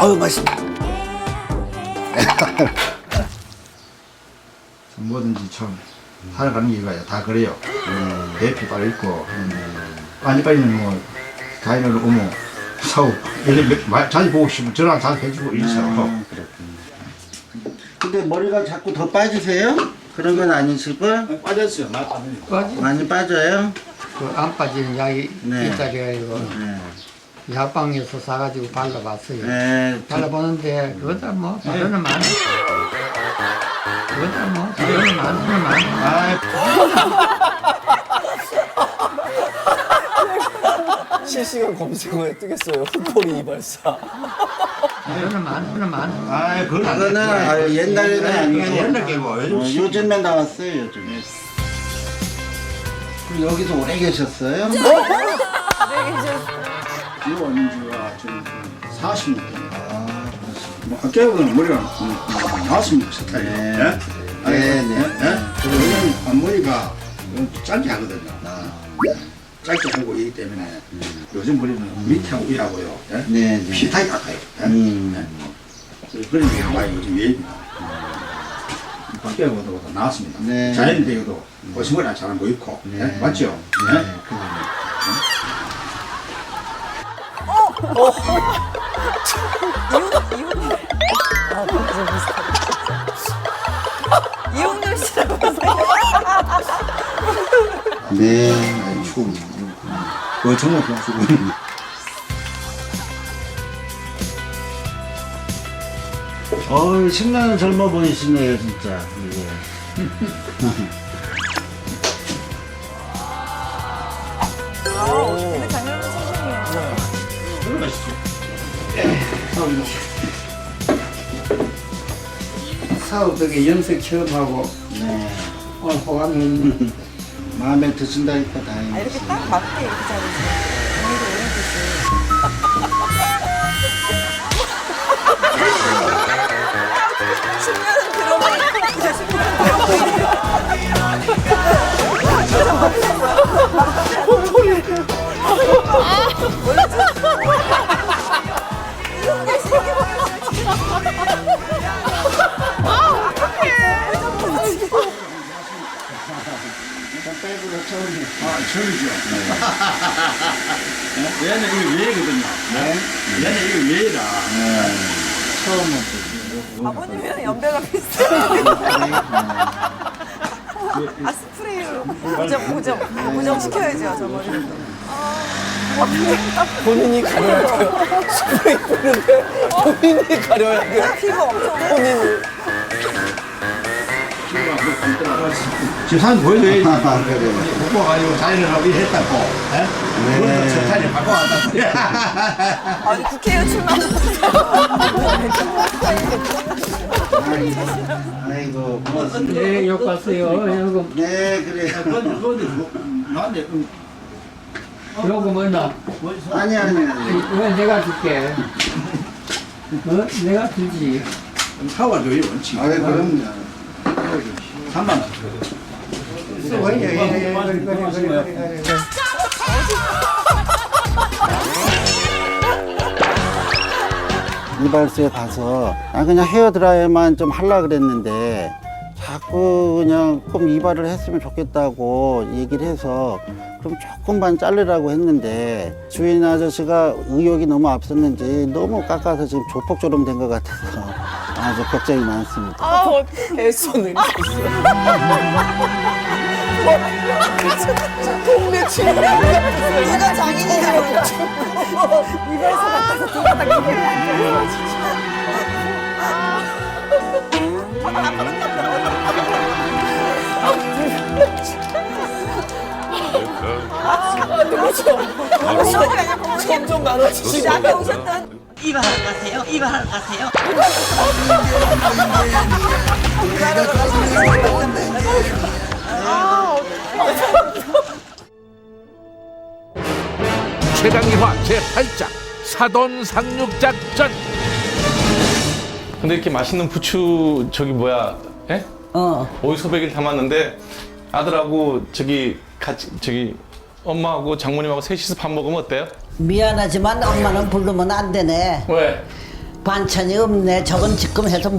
아유 맛있다. 뭐든지 참 살아가는 이유가 다 그래요. 대피 빨리 있고 빨리 빨리는 뭐 다이너를 오면 몇- 마- 자주 보고 싶으면 전화 잘 해주고 이래서 근데 머리가 자꾸 더 빠지세요? 그런 건 아니시고 빠졌어요. 많이 빠졌어요. 많이 빠져요? 그 안 빠지는 약이 네. 있다 그래가지고 네. 약방에서 사가지고 발라봤어요. 네. 발라보는데 그거다 뭐 바르는 많아. 그거다 뭐 바르는 많으면 많아. 실시간 검색어에 뜨겠어요. 흑포리 이발사. 바르는 많으면 많아. 아, 그거는 돼. 아유, 옛날에는 아니고. 옛날 게고 어, 요즘 시- 요즘에 나왔어요 요즘에 그럼 여기서 오래 계셨어요? 이 원주가 지금 40년 됩니다. 뭐 어떻게 보면 머리가 음, 음, 나왔습니다. 스타일이. 네. 예? 네, 네. 왜냐면 앞머리가 좀 짧게 하거든요. 예? 짧게 하고 있기 때문에 요즘 머리는 밑에하고 위하고요. 예? 네, 네. 비슷하게 깎아요. 예? 음. 예? 그런 게 많이 요즘 예입니다. 밖에 보도 나왔습니다. 네. 자연 대교도 거시머리 잘안 보이고 예? 네. 맞죠? 예? 네, 그러네. 이용렬 씨라고 하세요. 네. 추운 그 정말 그냥 추운 어우, 10년은 젊어 보이시네요, 진짜. 사업덕에 연습 처음 하고 네. 오늘 호감이 마음에 드신다니까 아, 다행이지. 이렇게 딱 맞게 이렇게 잡으세요. 아, 처음이죠. 네? 얘는 이거 예거든요. 얘는 이거 예다. 아버님이랑 연배가 비슷해요. 아 스프레이로 고정 고정 고정 시켜야죠 저 머리. 본인이 가려야 돼요. 스프레이 뿌는데 본인이 가려야 돼요. 피부 엄청 본인이. 지금 사진 보여줘야지. 아, 그래. 보고 가지고 자연을 하고 일했다고. 예? 그래서 스타일을 바꿔왔다고. 아니 국회의원 출마. 아이고, 고맙습니다. 네, 욕 봤어요. 요금 네, 그래. 그건, 그건, 나한테, 음, 요금 얼마? 아니, 아니, 아니. 이건 내가 줄게. 어? 내가 주지. 사와줘요, 원칙. 아, 그럼요. 3만 원. 이발소에 가서 아 그냥 헤어 드라이만 좀 하려 그랬는데 자꾸 그냥 좀 이발을 했으면 좋겠다고 얘기를 해서 그럼 조금만 자르라고 했는데 주인 아저씨가 의욕이 너무 앞섰는지 너무 깎아서 지금 조폭처럼 된 것 같아서 아주 걱정이 많습니다. 아, 애써는 동네 친구. 누가 장인이냐고. 이발소 같아서 누가 다 그렇게 점점 많아지시고. 앞에 오셨던 이발하러 가세요. 이발하러 가세요. 최강희화 제8장 사돈 상륙작전 근데 이렇게 맛있는 부추 저기 뭐야? 예? 어. 오이소백일 담았는데 아들하고 저기 같이 저기 엄마하고 장모님하고 셋이서 밥 먹으면 어때요? 미안하지만 엄마는 부르면 안 되네. 왜? 반찬이 없네. 저건 지금 해서